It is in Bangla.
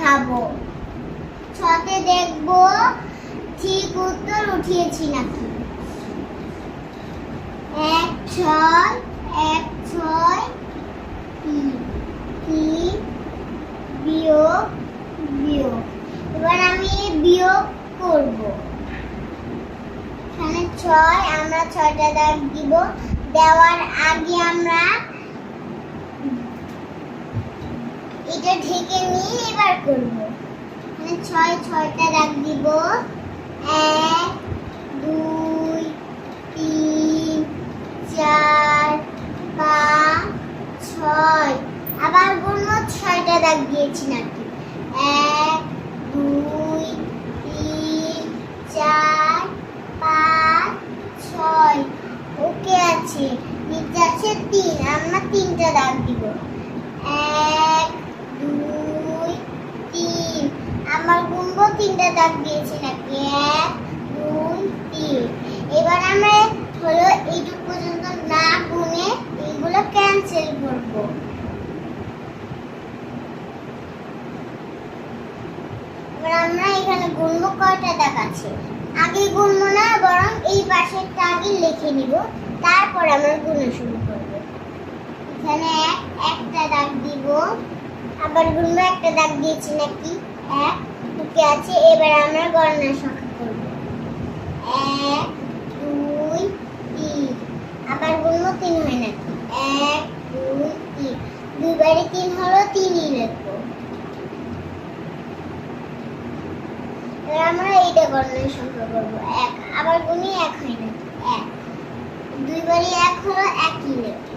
উঠাবো ছতে দেখব ঠিক উত্তর উঠিয়েছি নাকি? এক ছয় এক ছয় তিন, বিয়োগ বিয়োগ। এবার আমি বিয়োগ করব। এখানে ছয়, আমরা ছয়টা দাগ দিব। দেওয়ার আগে আমরা এটা ঢেকে নিয়ে এবার করব। মানে ছয়, ছয়টা দাগ দিব। এক, দুই, তিন, চার, পাঁচ, ছয়। আবার গুনবো ছয়টা দাগ দিয়েছি নাকি? এক, দুই, তিন, চার, পাঁচ, ছয়। ওকে আছে। নিচে আছে তিন। আমরা তিনটা দাগ দিব এক দুই তিন আমার গুনবো তিনটা দাগ দিয়েছি নাকি? এক, দুই, তিন। এবার আমরা হলো এইটুকু পর্যন্ত না গুনে এইগুলো ক্যান্সেল করব। এবার আমরা এখানে গুনবো কয়টা দাগ আছে? আগে গুনবো না, বরং এই পাশেরটা আগে লিখে নিব। তারপর আমরা গুনে শুরু করব। এখানে এক, একটা দাগ দিব। আবার গুনবো একটা দাগ দিয়েছি নাকি? এক ওকে আছে, এবার আমরা গণনা সংখ্যা করব। এক, দুই, তিন। আবার গুনবো তিন হয় নাকি এক, দুই, তিন। দুইবারে তিন হলো তিনই লিখব। এবার আমরা এইটা গণনা সংখ্যা করব। এক। আবার গুনি এক হয় নাকি এক। দুইবারই এক হলো একই লিখব।